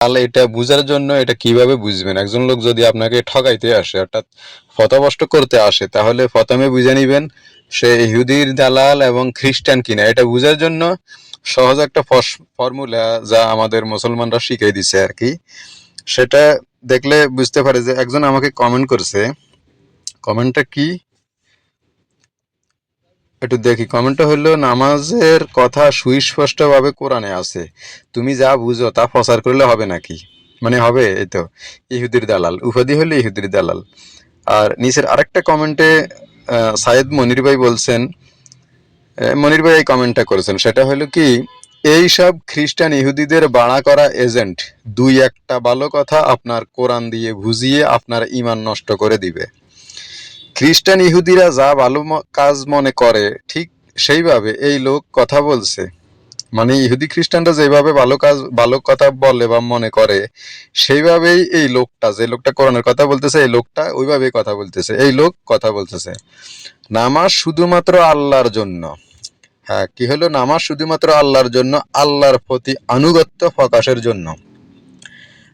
তাহলে এটা বুঝার জন্য এটা কীভাবে বুঝবেন? একজন লোক যদি আপনাকে ঠকাইতে আসে, অর্থাৎ ফতবষ্ট করতে আসে, তাহলে প্রথমে বুঝে নিবেন সে ইহুদির দালাল এবং খ্রিস্টান কিনা। এটা বুঝার জন্য সহজ একটা ফর্মুলা যা আমাদের মুসলমানরা শিখিয়ে দিছে আর কি। সেটা দেখলে বুঝতে পারে যে একজন আমাকে কমেন্ট করছে। কমেন্টটা কি? একটু দেখি কমেন্টটা হলো, নামাজের কথা সুস্পষ্টভাবে কোরআনে আছে। তুমি যা বুঝো তা প্রচার করলে হবে নাকি? মানে হবে এই তো, ইহুদির দালাল। উপাধি হলে ইহুদির দালাল। আর নিচের আরেকটা কমেন্টে সায়েদ মনির ভাই বলছেন মনির ভাই এই কমেন্টটা করেছেন। সেটা হলো কি, এই সব খ্রিস্টান ইহুদিদের বাড়া করা এজেন্ট দুই একটা ভালো কথা আপনার কোরআন দিয়ে বুঝিয়ে আপনার ইমান নষ্ট করে দিবে। খ্রিস্টান ইহুদিরা যা ভালো কাজ মনে করে, ঠিক সেইভাবে এই লোক কথা বলছে। মানে ইহুদি খ্রিস্টানরা যেভাবে ভালো কাজ, ভালো কথা বলে বা মনে করে, সেইভাবেই এই লোকটা, যে লোকটা কোরআনের কথা বলতেছে, এই লোকটা ওইভাবেই কথা বলতেছে, এই লোক কথা বলতেছে। নামাজ শুধুমাত্র আল্লাহর জন্য। হ্যাঁ কি হলো? নামাজ শুধুমাত্র আল্লাহর জন্য, আল্লাহর প্রতি আনুগত্য প্রকাশের জন্য।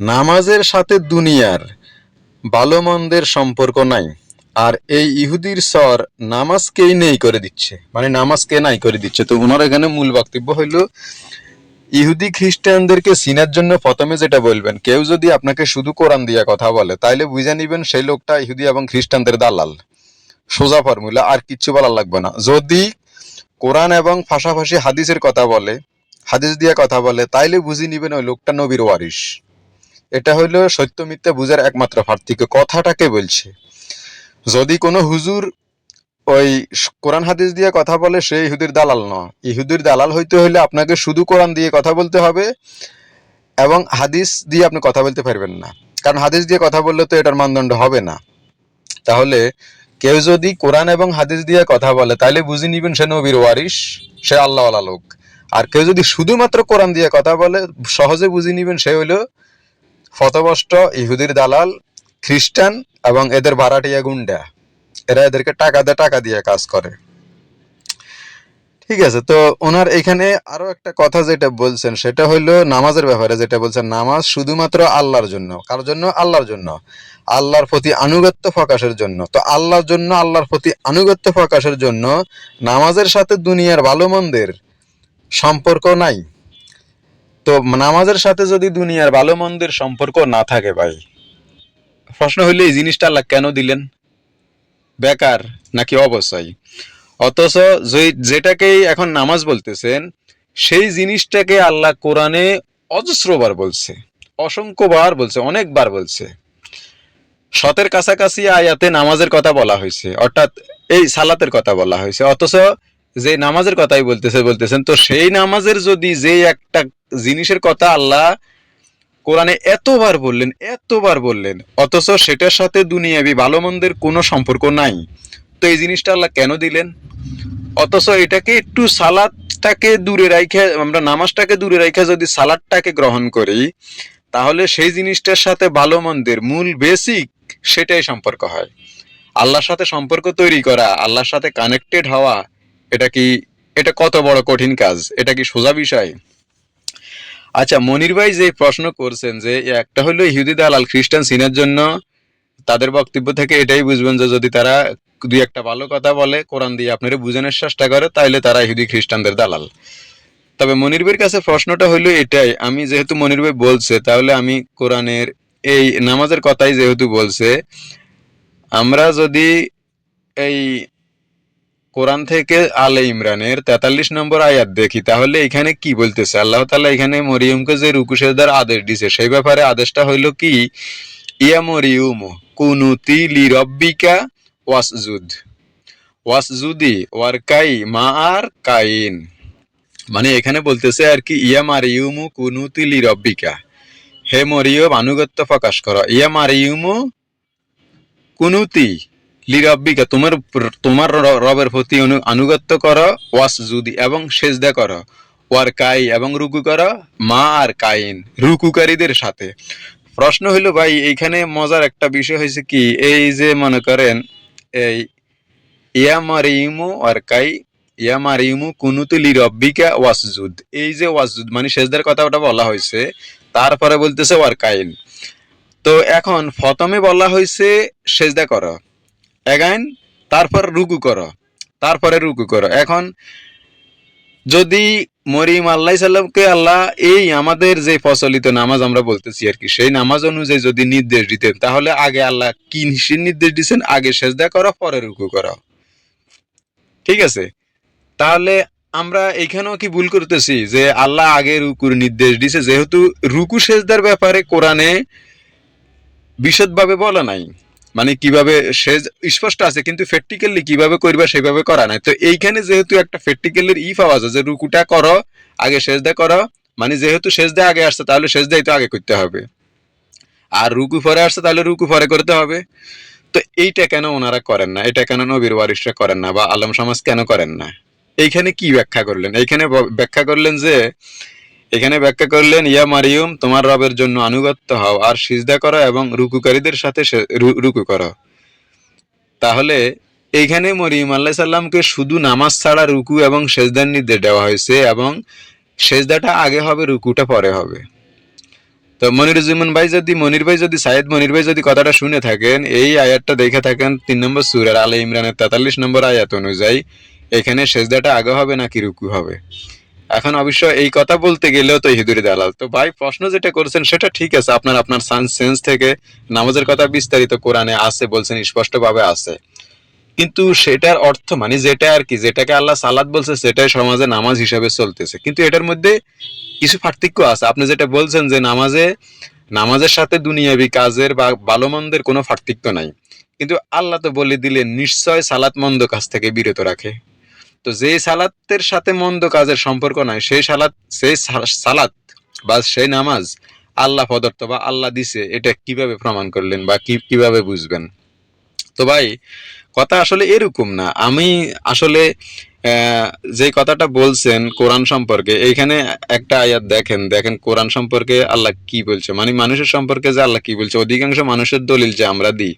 নামাজের সাথে দুনিয়ার ভালো মন্দের সম্পর্ক নাই। আর এই ইহুদির স্বর নামাজকেই নেই করে দিচ্ছে। মানে নামাজকে নাই করে দিচ্ছে। তো ওনার এখানে মূল বক্তব্য হইল, ইহুদি খ্রিস্টানদেরকে চিনার জন্য প্রথমে যেটা বলবেন, কেউ যদি আপনাকে শুধু কোরআন দিয়ে কথা বলে, তাইলে বুঝে নিবেন সেই লোকটা ইহুদি এবং খ্রিস্টানদের দালাল। সোজা ফর্মুলা, আর কিচ্ছু বলার লাগবে না। যদি কোরআন এবং পাশাপাশি হাদিসের কথা বলে, হাদিস দিয়ে কথা বলে, তাইলে বুঝে নিবেন ওই লোকটা নবীর ওয়ারিস এটা হইল সত্য মিথ্যা বুঝার একমাত্র পার্থক্য। কথাটাকে বলছে। যদি কোনো হুজুর ওই কোরআন হাদিস দিয়ে কথা বলে, সে ইহুদির দালাল নয়। ইহুদির দালাল হইতে হইলে আপনাকে শুধু কোরআন দিয়ে কথা বলতে হবে এবং হাদিস দিয়ে আপনি কথা বলতে পারবেন না। কারণ হাদিস দিয়ে কথা বললে তো এটার মানদণ্ড হবে না। তাহলে কেউ যদি কোরআন এবং হাদিস দিয়ে কথা বলে তাহলে বুঝে নিবেন সে নবীর ওয়ারিস সে আল্লাহওয়ালা লোক। আর কেউ যদি শুধুমাত্র কোরআন দিয়ে কথা বলে, সহজে বুঝে নিবেন সে হইল ফতবষ্ট ইহুদির দালাল, খ্রিস্টান এবং এদের ভাড়াটিয়া গুন্ডা, এরা এদেরকে টাকা দিয়ে টাকা দিয়ে কাজ করে। ঠিক আছে, তো ওনার এখানে আরও একটা কথা যেটা বলছেন, সেটা হইল নামাজের ব্যাপারে যেটা বলছেন, নামাজ শুধুমাত্র আল্লাহর জন্য। কার জন্য? আল্লাহর জন্য। আল্লাহর প্রতি আনুগত্য প্রকাশের জন্য। তো আল্লাহর জন্য, আল্লাহর প্রতি আনুগত্য প্রকাশের জন্য নামাজের সাথে দুনিয়ার ভালো মন্দের সম্পর্ক নাই। তো নামাজের সাথে যদি দুনিয়ার ভালো মন্দের সম্পর্ক না থাকে ভাই প্রশ্ন হইলে, এই জিনিসটা আল্লাহ কেন দিলেন? বেকার নাকি অবশ্যই অথচ যেটাকেই এখন নামাজ বলতেছেন, সেই জিনিসটাকে আল্লাহ কোরআনে অজস্রবার বলছে, অসংখ্যবার বলছে, অনেকবার বলছে। শতের কাছাকাছি আয়াতে নামাজের কথা বলা হয়েছে, অর্থাৎ এই সালাতের কথা বলা হয়েছে। অথচ যে নামাজের কথাই বলতেছে, বলতেছেন, তো সেই নামাজের যদি যে একটা জিনিসের কথা আল্লাহ কোরআনে এতবার বললেন এতবার বললেন, অথচ সেটার সাথে দুনিয়াবি ভালো মন্দের কোনো সম্পর্ক নাই। তো এই জিনিসটা আল্লাহ কেন দিলেন? অথচ এটাকে একটু সালাদটাকে দূরে রাখে আমরা নামাজটাকে দূরে রাখে যদি সালাদটাকে গ্রহণ করি, তাহলে সেই জিনিসটার সাথে ভালো মন্দের মূল বেসিক সেটাই সম্পর্ক হয়। আল্লাহর সাথে সম্পর্ক তৈরি করা, আল্লাহর সাথে কানেক্টেড হওয়া, এটা কি, এটা কত বড় কঠিন কাজ? এটা কি সোজা বিষয়? আচ্ছা মনির ভাই যে প্রশ্ন করছেন যে, একটা হলো ইহুদি দালাল খ্রিস্টান সিনের জন্য তাদের বক্তব্য থেকে এটাই বুঝবেন যে যদি তারা দুই একটা ভালো কথা বলে, কোরআন দিয়ে আপনারা বুঝানোর চেষ্টা করে তাহলে তারা ইহুদি খ্রিস্টানদের দালাল। তবে মনির ভাইয়ের কাছে প্রশ্নটা হলো এটাই, আমি যেহেতু মনির ভাই বলছে, তাহলে আমি কোরআনের এই নামাজের কথাই যেহেতু বলছে, আমরা যদি এই কোরআন থেকে আলে ইমরানের তেতাল্লিশ নম্বর আয়াত দেখি, তাহলে এখানে কি বলতেছে? আল্লাহ তাআলা এখানে মরিয়মকে যে রুকু সেজদার আদেশ দিছে, সেই ব্যাপারে আদেশটা হইল কি? ইয়া মরিয়ম কুনুতি লি রব্বিকা ওয়াসজুদ। ওয়াসজুদি, ওয়ারকাই মা আর কাইন। মানে এখানে বলতেছে আর কি, ইয়া মারিয়ুমু কুনুতি লি রব্বিকা। হে মরিয়ম, আনুগত্য প্রকাশ করো। ইয়া মারিয়ুমু কুনুতি লিরব্বিকা, তোমার তোমার রবের প্রতি আনুগত্য করো ওয়াস জুদি এবং সেজদা করো। ওয়ার কাই এবং রুকু করো, মা আর কাইন, রুকুকারীদের সাথে। প্রশ্ন হইল, ভাই, এইখানে মজার একটা বিষয় হয়েছে কি? এই যে মনে করেন, এই ইয়া মারিমু আর কাই ইয়া মারিমু কুনুতু লিরব্বিকা ওয়াসজুদ। এই যে ওয়াসজুদ মানে সেজদার কথা ওটা বলা হয়েছে তারপরে বলতেছে ওয়ার কাইন। তো এখন প্রথমে বলা হয়েছে সেজদা করো। এগাইন, তারপর রুকু করো। তারপরে রুকু করো। এখন, যদি মরিম আল্লাহ সাল্লামকে আল্লাহ এই আমাদের যে প্রচলিত নামাজ আমরা বলতেছি আর কি, সেই নামাজ অনুযায়ী যদি নির্দেশ দিতেন, তাহলে আগে আল্লাহ কি নির্দেশ দিচ্ছেন আগে সেজদা করো, পরে রুকু করো। ঠিক আছে? তাহলে আমরা এখানেও কি ভুল করতেছি? যে আল্লাহ আগে রুকুর নির্দেশ দিছে, যেহেতু রুকু সেজদার ব্যাপারে কোরআনে বিশদভাবে বলা নাই। মানে কীভাবে সেজ স্পষ্ট আছে, কিন্তু প্র্যাকটিক্যালি কীভাবে করবা সেভাবে করা নাই। তো এইখানে যেহেতু একটা প্র্যাকটিক্যালের ই পাওয়া যায় যে রুকুটা করো, আগে সেজদা করো মানে যেহেতু সেজদা আগে আসছে, তাহলে সেজদাই তো আগে করতে হবে। আর রুকু পরে আসছে, তাহলে রুকু পরে করতে হবে। তো এইটা কেন ওনারা করেন না? এটা কেন নবীর ওয়ারিশরা করেন না? বা আলম সমাজ কেন করেন না? এইখানে কি ব্যাখ্যা করলেন? এইখানে ব্যাখ্যা করলেন যে এখানে ব্যাখ্যা করলেন, ইয়া মারিয়ম, তোমার রবের জন্য আনুগত্য হও আর সিজদা করো এবং রুকুকারীদের সাথে রুকু করো। তাহলে এইখানে মরিয়ম আল্লাহ সাল্লামকে শুধু নামাজ ছাড়া রুকু এবং সেজদার নির্দেশ দেওয়া হয়েছে এবং সেজদাটা আগে হবে, রুকুটা পরে হবে। তো মনিরুজ্জামান ভাই যদি, মনির ভাই যদি সাইদ মনির ভাই যদি কথাটা শুনে থাকেন, এই আয়াতটা দেখে থাকেন তিন নম্বর সুরের আলে ইমরানের তেতাল্লিশ নম্বর আয়াত অনুযায়ী, এখানে সেজদাটা আগে হবে নাকি রুকু হবে? এখন অবশ্য এই কথা বলতে গেলেও তো হিদুরি দালাল। তো ভাই, প্রশ্ন যেটা করছেন, সেটা ঠিক আছে। আপনার আপনার সায়েন্স সেন্স থেকে নামাজের কথা বিস্তারিত কোরআনে আছে বলছেন, স্পষ্টভাবে আছে। কিন্তু সেটার অর্থ মানে যেটা আর কি, যেটাকে আল্লাহ সালাদ বলছে, সেটাই সমাজে নামাজ হিসাবে চলতেছে। কিন্তু এটার মধ্যে কিছু পার্থক্য আছে। আপনি যেটা বলছেন যে নামাজে, নামাজের সাথে দুনিয়াবি কাজের বা ভালো মন্দের কোনো পার্থক্য নাই। কিন্তু আল্লাহ তো বলে দিলেন, নিশ্চয় সালাত মন্দ কাজ থেকে বিরত রাখে। তো যে সালাতের সাথে মন্দ কাজের সম্পর্ক নাই সেই সালাত সেই সালাত বা সেই নামাজ আল্লাহ প্রদত্ত বা আল্লাহ দিছে, এটা কীভাবে প্রমাণ করলেন বা কি, কীভাবে বুঝবেন? তো ভাই, কথা আসলে এরকম না। আমি আসলে যে কথাটা বলছেন কোরআন সম্পর্কে, এইখানে একটা আয়াত দেখেন দেখেন কোরআন সম্পর্কে আল্লাহ কি বলছে। মানে মানুষের সম্পর্কে যে আল্লাহ কি বলছে, অধিকাংশ মানুষের দলিল যে আমরা দিই।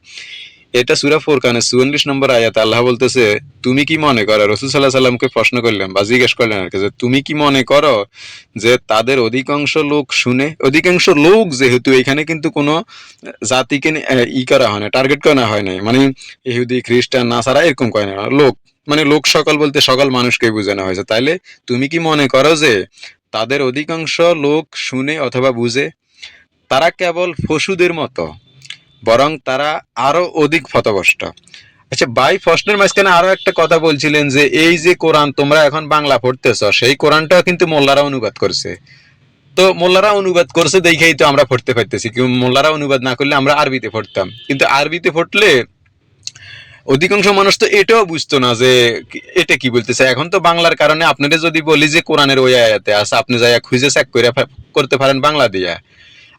এটা সুরা ফোরকানে চুয়াল্লিশ নম্বর আয়াত আল্লাহ বলতেছে, তুমি কি মনে করো? রসুল সাল্লাহ সাল্লামকে প্রশ্ন করলেন বা জিজ্ঞেস করলেন আর কি, যে তুমি কি মনে করো যে তাদের অধিকাংশ লোক শুনে, অধিকাংশ লোক যেহেতু এখানে কিন্তু কোনো জাতিকে নি- ই করা হয় না, টার্গেট করা হয় নাই মানে ইহুদি, খ্রিস্টান, নাসারা এরকম করে না, লোক মানে লোক সকল বলতে সকল মানুষকেই বোঝানো হয়েছে, তাইলে তুমি কি মনে করো যে তাদের অধিকাংশ লোক শুনে অথবা বুঝে, তারা কেবল পশুদের মতো বরং তারা আরও অধিক ফতবষ্ট। আচ্ছা বাই প্রশ্নের মাঝখানে আরও একটা কথা বলছিলেন যে, এই যে কোরআন তোমরা এখন বাংলা পড়তেছ, সেই কোরআনটাও কিন্তু মোল্লারা অনুবাদ করছে। তো মোল্লারা অনুবাদ করছে দেখেই তো আমরা পড়তে পারতেছি কিন্তু মোল্লারা অনুবাদ না করলে আমরা আরবিতে পড়তাম। কিন্তু আরবিতে পড়লে অধিকাংশ মানুষ তো এটাও বুঝতো না যে, এটা কি বলতেছে। এখন তো বাংলার কারণে আপনাদের যদি বলি যে, কোরআনের ওই আয়াতে আছে, আপনি যাইয়া খুঁজে চেক করে করতে পারেন বাংলা দিয়া।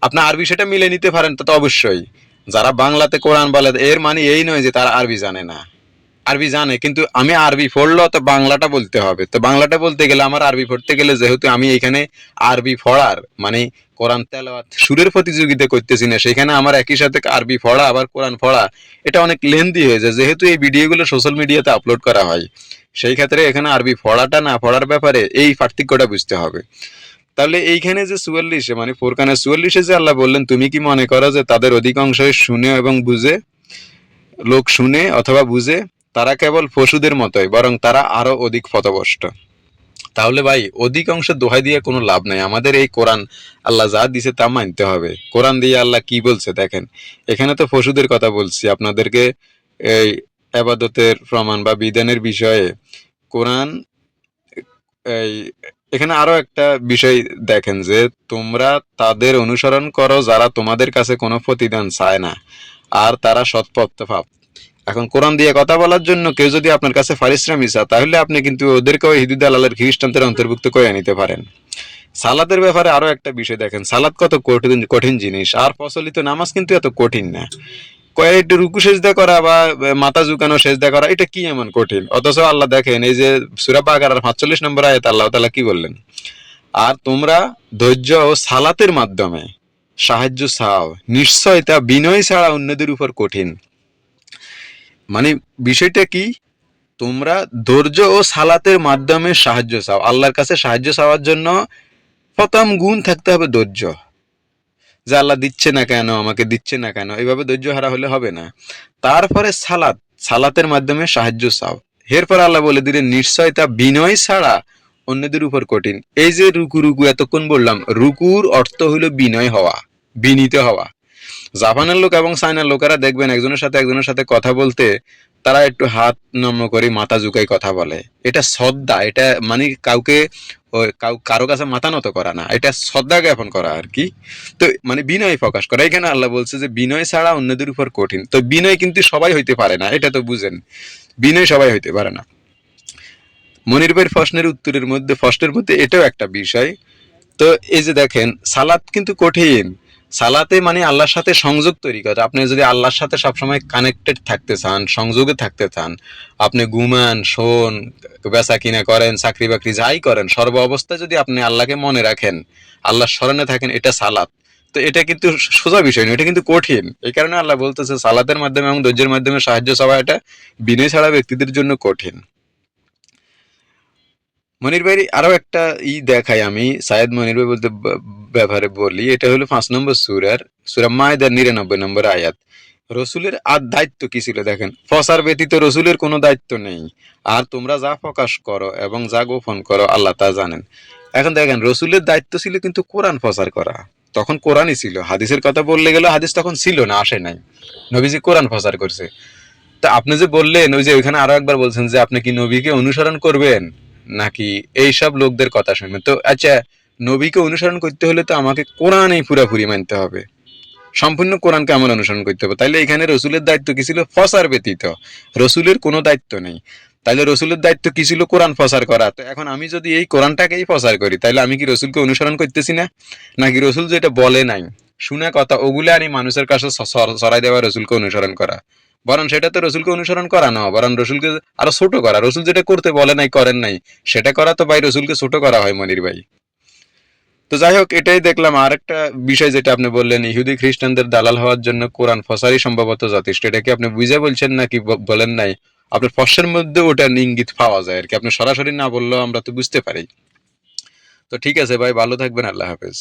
আপনি আরবি সেটা মিলে নিতে পারেন তো অবশ্যই। যারা বাংলাতে কোরআন বলে, এর মানে এই নয় যে তারা আরবি জানে না। আরবি জানে, কিন্তু আমি আরবি পড়লেও তো বাংলাটা বলতে হবে। তো বাংলাটা বলতে গেলে আমার আরবি পড়তে গেলে যেহেতু আমি এখানে আরবি পড়ার মানে কোরআন তেলাওয়াত সুরের প্রতিযোগিতা করতেছি না, সেখানে আমার একই সাথে আরবি পড়া, আবার কোরআন পড়া, এটা অনেক লেন্দি হয়ে যায়। যেহেতু এই ভিডিওগুলো সোশ্যাল মিডিয়াতে আপলোড করা হয়, সেই ক্ষেত্রে এখানে আরবি পড়াটা না পড়ার ব্যাপারে এই পার্থক্যটা বুঝতে হবে। তাহলে এইখানে যে চুয়াল্লিশে মানে ফোরকানে চুয়াল্লিশে যে আল্লাহ বললেন, তুমি কি মনে করো যে তাদের অধিকাংশই শুনে এবং বুঝে? লোক শুনে অথবা বুঝে, তারা কেবল পশুদের মতোই, বরং তারা আরও অধিক ফতবষ্ট তাহলে ভাই, অধিকাংশ দোহাই দিয়ে কোনো লাভ নাই। আমাদের এই কোরআন আল্লাহ যা দিছে তা মানতে হবে। কোরআন দিয়ে আল্লাহ কি বলছে, দেখেন। এখানে তো পশুদের কথা বলছি। আপনাদেরকে এই আবাদতের প্রমাণ বা বিধানের বিষয়ে কোরআন এই এখানে আরও একটা বিষয় দেখেন যে তোমরা তাদের অনুসরণ করো যারা তোমাদের কাছে কোনো প্রতিদান চায় না, আর তারা সৎপথ এখন কোরআন দিয়ে কথা বলার জন্য কেউ যদি আপনার কাছে পারিশ্রমিক চায় তাহলে আপনি কিন্তু ওদেরকেও হিদু দালালের খ্রিস্টানদের অন্তর্ভুক্ত করে নিতে পারেন। সালাদের ব্যাপারে আরও একটা বিষয় দেখেন সালাদ কত কঠিন কঠিন জিনিস, আর প্রচলিত নামাজ কিন্তু এত কঠিন না। কয়েক একটু রুকু সেজদা করা বা মাথা ঝুঁকানো সেজদা করা, এটা কি এমন কঠিন? অথচ আল্লাহ দেখেন, এই যে সুরা বাগার পাঁচচল্লিশ নম্বর আয়াত, আল্লাহ তালা কি বললেন? আর তোমরা ধৈর্য ও সালাতের মাধ্যমে সাহায্য চাও নিশ্চয় তা বিনয় ছাড়া অন্যদের উপর কঠিন। মানে বিষয়টা কি? তোমরা ধৈর্য ও সালাতের মাধ্যমে সাহায্য চাও। আল্লাহর কাছে সাহায্য চাওয়ার জন্য প্রথম গুণ থাকতে হবে ধৈর্য। যে আল্লাহ দিচ্ছে না কেন, আমাকে দিচ্ছে না কেন, এইভাবে ধৈর্য হারা হলে হবে না। তারপরে সালাত, সালাতের মাধ্যমে সাহায্য চাও। এরপর আল্লাহ বলে দিলেন নিশ্চয় তা বিনয় ছাড়া অন্যদের উপর কঠিন। এই যে রুকু রুকু, এতক্ষণ বললাম, রুকুর অর্থ হলো বিনয় হওয়া, বিনীত হওয়া। জাপানের লোক এবং চায়নার লোকেরা দেখবেন, একজনের সাথে একজনের সাথে কথা বলতে তারা একটু হাত নম্র করে মাথা ঝুঁকাই কথা বলে। এটা শ্রদ্ধা এটা মানে কাউকে কারও কাছে মাথা নত করা না, এটা শ্রদ্ধা জ্ঞাপন করা আর কি। তো মানে বিনয় প্রকাশ করা। এখানে আল্লাহ বলছে যে, বিনয় ছাড়া অন্যদের উপর কঠিন। তো বিনয় কিন্তু সবাই হইতে পারে না, এটা তো বুঝেন। বিনয় সবাই হইতে পারে না। মনির ভাইয়ের প্রশ্নের উত্তরের মধ্যে, প্রশ্নের মধ্যে এটাও একটা বিষয়। তো এই যে দেখেন সালাদ কিন্তু কঠিন। সালাতে মানে আল্লাহর সাথে সংযোগ তৈরি করে। আপনি যদি আল্লাহর সাথে সবসময় কানেক্টেড থাকতে চান, সংযোগে থাকতে চান, আপনি ঘুমান, শোন, বেচা কিনা করেন, চাকরি বাকরি যাই করেন, সর্ব অবস্থায় যদি আপনি আল্লাহকে মনে রাখেন, আল্লাহর স্মরণে থাকেন, এটা সালাত। তো এটা কিন্তু সোজা বিষয় নয়, এটা কিন্তু কঠিন। এই কারণে আল্লাহ বলতেছে, সালাতের মাধ্যমে এবং ধৈর্যের মাধ্যমে সাহায্য চাওয়া এটা বিনয় ছাড়া ব্যক্তিদের জন্য কঠিন। মনির ভাই, আরও একটা ই দেখাই আমি। সায়েদ মনির ভাই বলতে ব্যাপারে বলি, এটা হলো পাঁচ নম্বর সুরার, সুরা মায়দার নিরানব্বই নম্বর আয়াত। রসুলের আর দায়িত্ব কি ছিল দেখেন? ফসার ব্যতীত রসুলের কোনো দায়িত্ব নেই। আর তোমরা যা প্রকাশ করো এবং যা গোপন করো, আল্লাহ তা জানেন। এখন দেখেন, রসুলের দায়িত্ব ছিল কিন্তু কোরআন প্রচার করা। তখন কোরআনই ছিল। হাদিসের কথা বললে গেলে হাদিস তখন ছিল না, আসে নাই। নবীজি কোরআন প্রচার করছে। তা আপনি যে বললেন, ওই যে ওইখানে আরও একবার বলছেন যে আপনি কি নবীকে অনুসরণ করবেন? নাকি এইসব লোকদের কথা শুনবেন? তো আচ্ছা নবীকে অনুসরণ করতে হলে তো আমাকে কোরআনই পুরাপুরি মানতে হবে। সম্পূর্ণ কোরআনকে আমার অনুসরণ করতে হবে। তাইলে এখানে রসুলের দায়িত্ব কি ছিল? ফসার ব্যতীত। রসুলের কোনো দায়িত্ব নেই। তাইলে রসুলের দায়িত্ব কি ছিল? কোরআন ফসার করা। তো এখন আমি যদি এই কোরআনটাকেই ফসার করি, তাইলে আমি কি রসুলকে অনুসরণ করতেছি না? নাকি রসুল যেটা বলে নাই? শুনে কথা, ওগুলো আনি মানুষের কাছে সরাই দেওয়া রসুলকে অনুসরণ করা। বরং সেটা তো রসুলকে অনুসরণ করা না বরং রসুলকে আরও ছোট করা। রসুল যেটা করতে বলে নাই, করেন নাই, সেটা করা তো ভাই রসুলকে ছোট করা হয় মনির ভাই। তো যাই হোক, এটাই দেখলাম। আর একটা বিষয় যেটা আপনি বললেন, ইহুদি খ্রিস্টানদের দালাল হওয়ার জন্য কোরআন ফসারি সম্ভবত যথেষ্ট। এটা কি আপনি বুঝে বলছেন নাকি বলেন নাই? আপনার ফসের মধ্যে ওটা ইঙ্গিত পাওয়া যায় আর কি। আপনি সরাসরি না বললেও আমরা তো বুঝতে পারি। তো ঠিক আছে ভাই, ভালো থাকবেন, আল্লাহ হাফেজ।